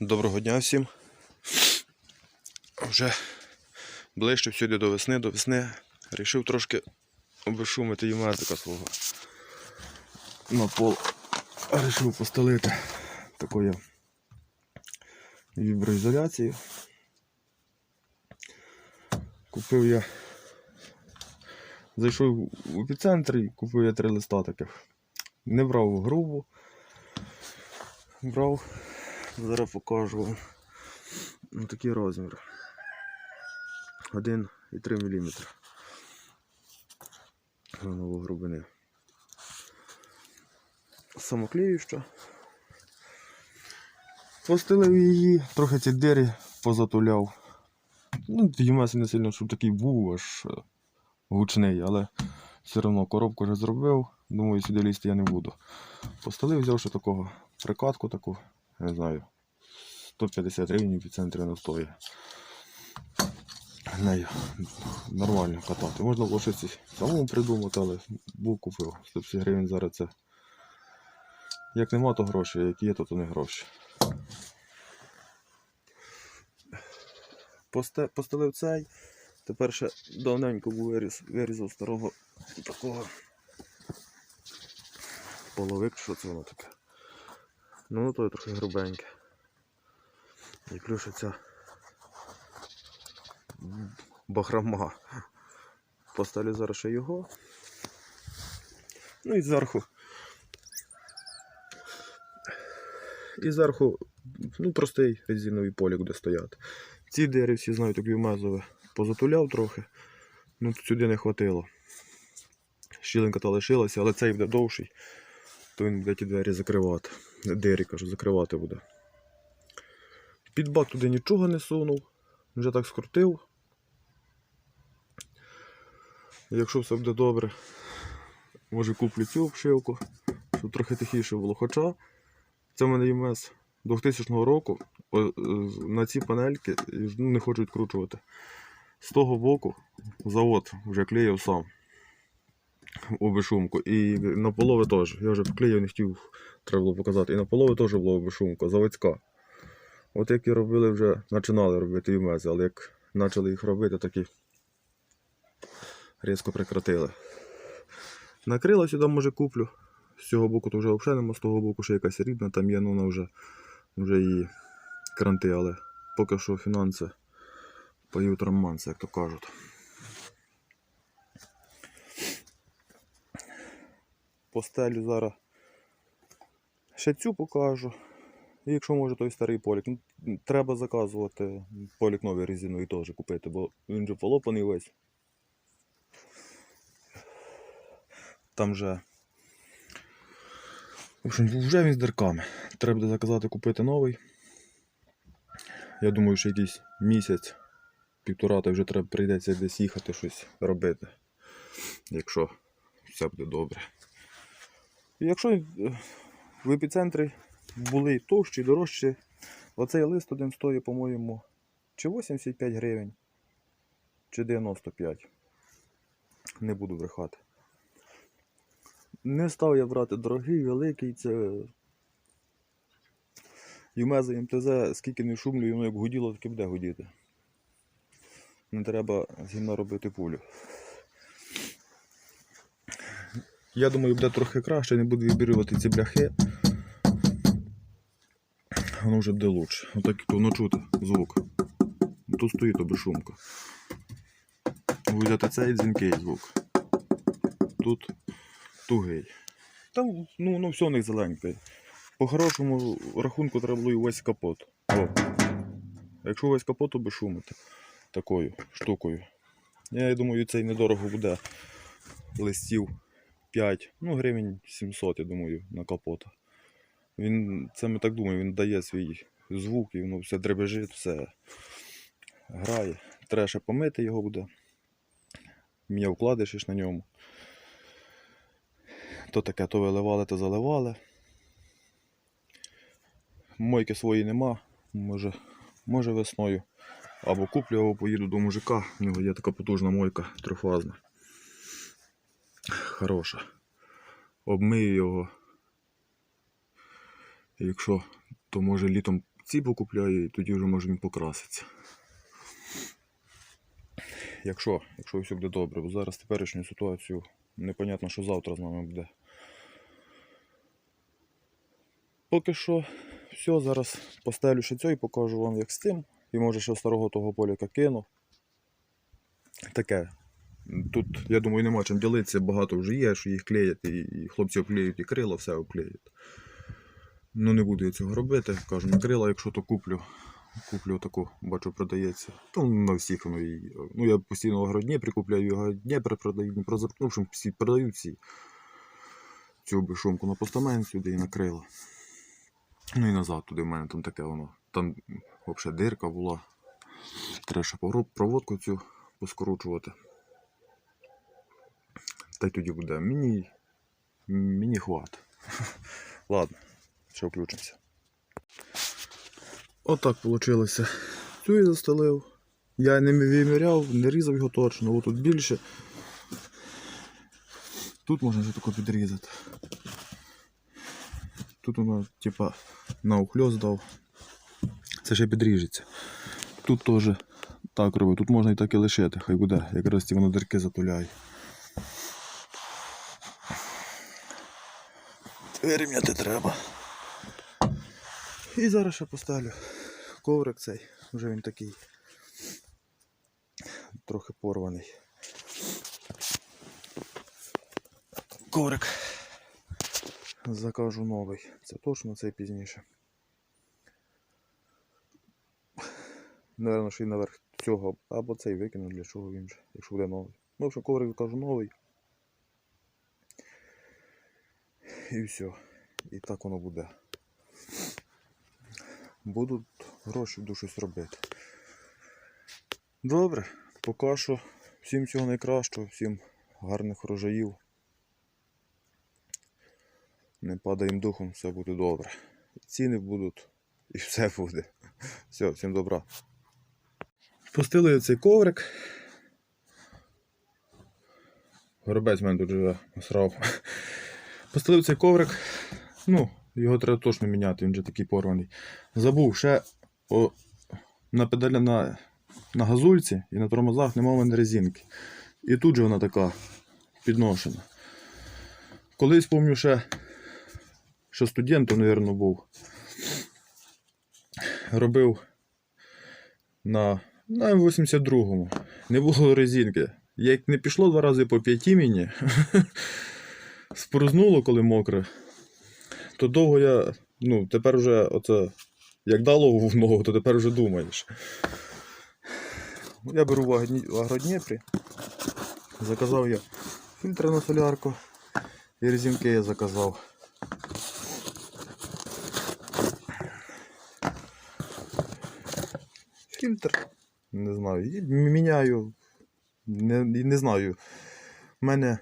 Доброго дня всім. Вже ближче сьогодні до весни, до весни рішив трошки обешумити юмезика свого. На пол рішив постелити такою віброізоляцією. Купив я. Зайшов в епіцентр і купив я три листа таких. Не брав грубу. Брав Зараз покажу вам ну, такий розмір. 1,3 мм. Нової грубини. Самоклеюща. Постелив її, трохи ці двері позатуляв. Ну, Юмес не сильно, щоб такий був аж е, гучний, але все одно коробку вже зробив. Думаю, сюди лізти я не буду. Постелив, взявши такого прикатку таку, не знаю, 150 гривень в епіцентрі на стоїть. Нею нормально катати. Можна було щось самому придумати, але був купив. 150 гривень зараз це. Як нема, то гроші, як є, то, то не гроші. Постелив цей. Тепер ще давненько був виріз, вирізав старого такого половик, що це воно таке. Ну, то трохи грубеньке. І плюс ця бахрома. Поставлю зараз ще його. Ну і зверху. І зверху, ну, простий резиновий полік буде стояти. Ці двері всі знають, такі мезові. Позатуляв трохи. Ну тут сюди не хватило. Щілинка та лишилася, але цей буде довший, то він буде ті двері закривати. Двері, кажу, закривати буде. Під бак туди нічого не сунув, вже так скрутив. Якщо все буде добре, може куплю цю обшивку, щоб трохи тихіше було. Хоча це в мене ЄМС 2000 року на ці панельки не хочу відкручувати. З того боку завод вже клеїв сам обешумку. І на полови теж. Я вже вклеїв, не хотів, треба було показати. І на полови теж була обешумка, заводська. От як і робили вже, починали робити юмези, але як почали їх робити, так і різко прекратили. Накрила сюди, може, куплю. З цього боку то вже взагалі нема, з того боку ще якась рідна, там є, ну вона вже, вже її кранти, але поки що фінанси поють романси, як то кажуть. Постелю зараз ще цю покажу. І якщо може той старий полік. Ну, треба заказувати полік новий резиновий теж купити, бо він же полопаний весь. Там же. В общем, вже він з дирками. Треба заказати купити новий. Я думаю, що якийсь місяць, півтора, то вже треба прийдеться десь їхати щось робити. Якщо все буде добре. Якщо е, в епіцентрі були товщі, дорожчі, оцей лист один стоїть, по-моєму, чи 85 гривень, чи 95. Не буду брехати. Не став я брати дорогий, великий, це Юмеза МТЗ, скільки не шумлю, воно як гуділо, так буде гудіти. Не треба з гімна робити пулю. Я думаю, буде трохи краще, не буду вибірювати ці бляхи. Воно вже буде лучше. Отак воно чути звук. Тут стоїть обешумка. Взяти цей дзвінкий звук. Тут тугий. Там ну, ну все у них зеленьке. По хорошому рахунку треба було і весь капот. О. Якщо весь капот, то безшумити такою штукою. Я думаю, цей недорого буде листів 5, ну гривень 700, я думаю, на капот. Він, це ми так думаємо, він дає свій звук і воно все дребежить, все грає. Треба ще помити його буде. М'я вкладишиш на ньому. То таке, то виливали, то заливали. Мойки свої нема, може, може весною. Або куплю, або поїду до мужика. У нього є така потужна мойка трифазна. Хороша. Обмию його. Якщо, то може літом ці покупляю, і тоді вже може він покраситься. Якщо, якщо все буде добре, бо зараз теперішню ситуацію непонятно, що завтра з нами буде. Поки що все, зараз постелю ще цього і покажу вам як з тим. І може ще старого того поліка кину. Таке. Тут, я думаю, нема чим ділитися, багато вже є, що їх клеять, і хлопці оклеють, і крила, все оклеють. Ну не буду я цього робити. Кажу, на крила, якщо то куплю. Куплю таку, бачу, продається. Там на всіх воно і. Ну я постійно огородні прикупляю, його Дніпро продаю, Дніпро ну, в общем, всі продають всі. Цю безшумку на постамент сюди і на крила. Ну і назад туди в мене там таке воно. Там взагалі дирка була. Треба ще проводку цю поскорочувати. Та й тоді буде. Мені. Мені хват. Ладно, ще включимося. Отак вийшло. Цю я застелив. Я не виміряв, не різав його точно, отут більше. Тут можна вже тако підрізати. Тут воно, типа, на ухльоз дав. Це ще підріжеться. Тут теж так робить, тут можна і так і лишити, хай буде, якраз ті воно дирки затуляє. Вирівняти треба. І зараз ще поставлю коврик цей, вже він такий трохи порваний. Коврик. Закажу новий. Це точно цей пізніше. Наверно, ще й наверх цього. Або цей викину, для чого він же, якщо буде новий. Ну, общем, коврик кажу новий. І все. І так воно буде. Будуть гроші буду щось робити. Добре, поки що всім всього найкращого, всім гарних врожаїв. Не падаємо духом, все буде добре. Ціни будуть і все буде. Все, всім добра. Пустили цей коврик. Горобець в мене тут живе, насрав. Постелив цей коврик. Ну, його треба точно міняти, він вже такий порваний. Забув ще о, на педалі на, на газульці і на тормозах немає в резинки. І тут же вона така підношена. Колись пам'ятаю ще, що студентом, мабуть, був. Робив на, на 82-му. Не було резинки. Як не пішло два рази по п'ятій мені, спорознуло, коли мокре, то довго я. Ну, тепер вже оце, як дало в ногу, то тепер вже думаєш. Я беру в Агродніпрі. Заказав я фільтр на солярку і резинки я заказав. Фільтр, не знаю, і міняю, не не знаю. У мене,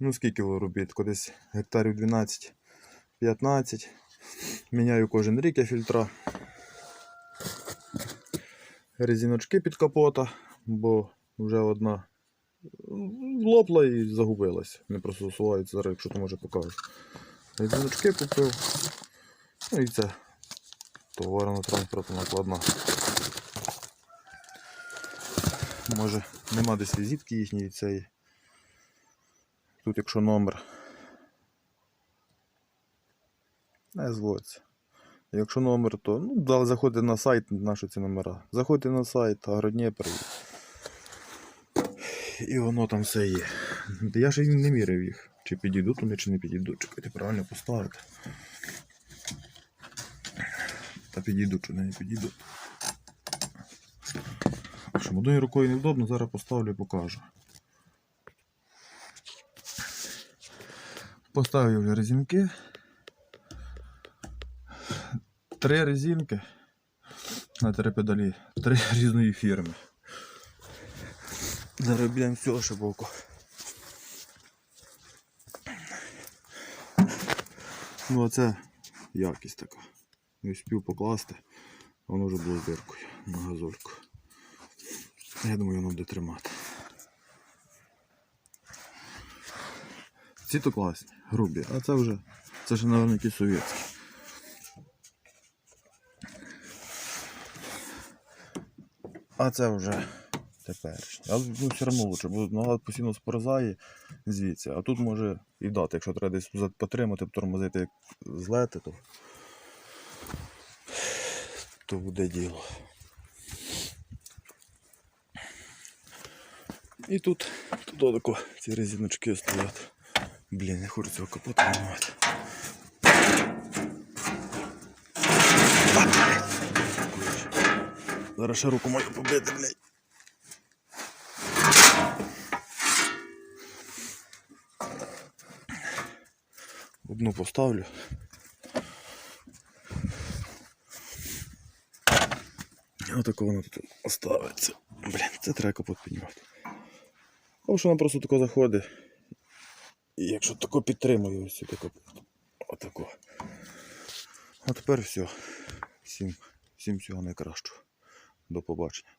ну скільки робіт? десь гектарів 12. 15. Міняю кожен рік я фільтра. Резиночки під капота, бо вже одна лопла і загубилась. Не пристосуваються зараз, якщо то може покажу. Резіночки купив. Ну і це товарно транспортна накладна. Може нема десь візитки їхньої цієї. Тут якщо номер. Не зводиться. Якщо номер, то ну, дали заходити на сайт наші ці номера. Заходьте на сайт Агродніпр. І... воно там все є. Я ж не міряв їх. Чи підійдуть вони, чи не підійдуть. Чекайте, правильно поставити. Та підійдуть, чи не підійдуть. Що, одною рукою невдобно, зараз поставлю і покажу. Поставив вже резинки. Три резинки на три педалі, три різної фірми. Зараз б'ємо з цього ще боку. Ну а це якість така. Не встиг покласти, воно вже було з диркою на газольку. Я думаю, воно буде тримати. Ці то класні, грубі, а це вже, це ж, мабуть, якісь совєтські. А це вже теперішнє. Але ну, все одно лучше, бо нога постійно сползає звідси. А тут може і дати, якщо треба десь потримати, тормозити як злети, то, то буде діло. І тут, тут ці резиночки стоять. Блін, не хочу цього капота вимивати. А, блядь. Зараз ще руку мою побити, блядь. Одну поставлю. Отако воно тут оставиться. Блін, це треба капот піднімати. Тому що вона просто тако заходить. І якщо тако підтримує ось сюди капот. Отако. А тепер все. Всім, всім всього найкращого. До побачення.